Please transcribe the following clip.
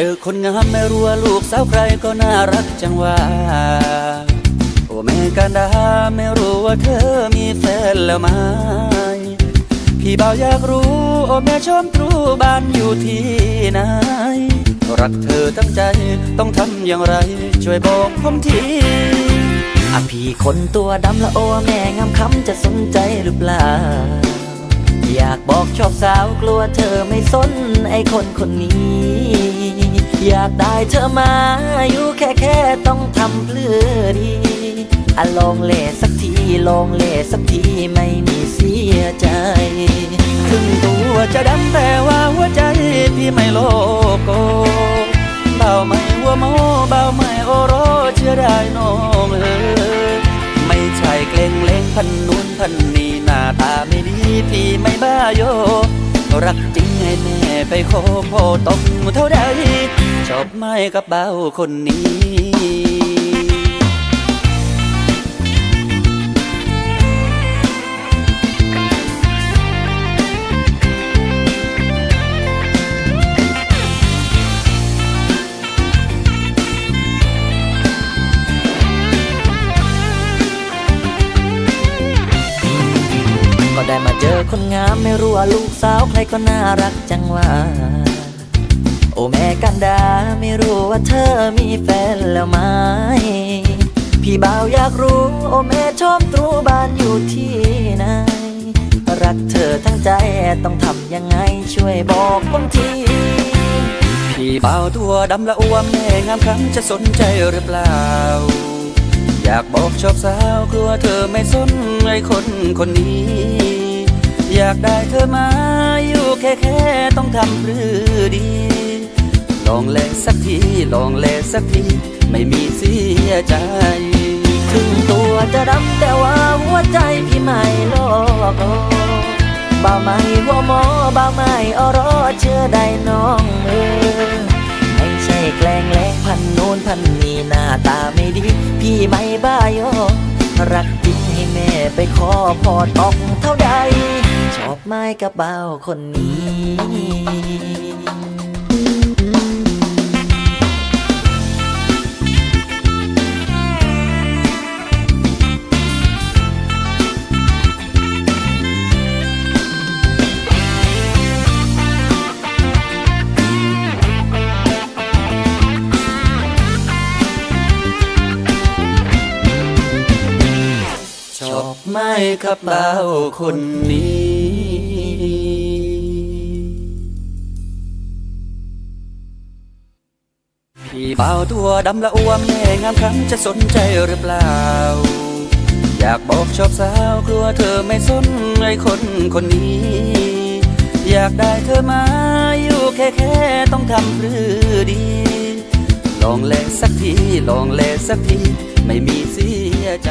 เจอคนงามไม่รู้ว่าลูกสาวใครก็น่ารักจังว่าโอแม่กันดาไม่รู้ว่าเธอมีแฟนแล้วไหมพี่เบ่าอยากรู้โอแม่ชมตรูบ้านอยู่ที่ไหนรักเธอตั้งใจต้องทำอย่างไร ช่วยบอกผมทีอะพี่คนตัวดำละโอแม่งามคำจะสนใจหรือเปล่า อยากบอกชอบสาวกลัวเธอไม่สนไอคนคนนี้ อยากได้เธอมา อยู่แค่แค่ต้องทำเพื่อดีอะลองเล่สักทีลองเล่สักทีไม่มีเสียใจถึงตัวจะดำแต่ว่าหัวใจพี่ไม่โลโกเบาไม่หัวโมเบาไม่โอโรเชื่อได้น้องเออไม่ใช่เกรงเลงพันนู้นพันนี้หน้าตาไม่ดีพี่ไม่บ้าโยรักจริงให้แม่ไปขอพ่อตกเท่าใด ชอบไม่กับเบาคนนี้ก็ได้มาเจอคนงามไม่รู้ว่าลูกสาวใครก็น่ารักจังว่า อ้แม่กันดาไม่รู้ว่าเธอมีแฟนแล้วไหม พี่บ่าวอยากรู้ โอ้แม่ชอบตรูบ้านอยู่ที่ไหน รักเธอทั้งใจต้องทำยังไงช่วยบอกผมที พี่เบาตัวดำละอ้วมแม่งามคำจะสนใจหรือเปล่า อยากบอกชอบสาวกลัวเธอไม่สนไอ้คนคนนี้อยากได้เธอมาอยู่แค่แค่ต้องทำหรือดี ลองเลสักทีลองเลสักที ไม่มีเสียใจ ถึงตัวจะดำแต่ว่าหัวใจพี่ไม่โลกบ่าไม่หัวหมอบ่าไม่อรอเชื่อได้น้องเออไม่ใช่แกล้งแลงพันโน้นพันนี้หน้าตาไม่ดี พี่ไม่บ้าโยรักจริงให้แม่ไปขอพอตอกเท่าใด ชอบไม้กับบ่าคนนี้ ไหม่กับเบาคนนี้พี่เบาตัวดำละอ้วมแม่งามคำจะสนใจหรือเปล่า อยากบอกชอบสาวกลัวเธอไม่สนไอ้คนคนนี้ อยากได้เธอมาอยู่แค่แค่ต้องทำหรือดี ลองเลสักที ลองเลสักที ไม่มีเสียใจ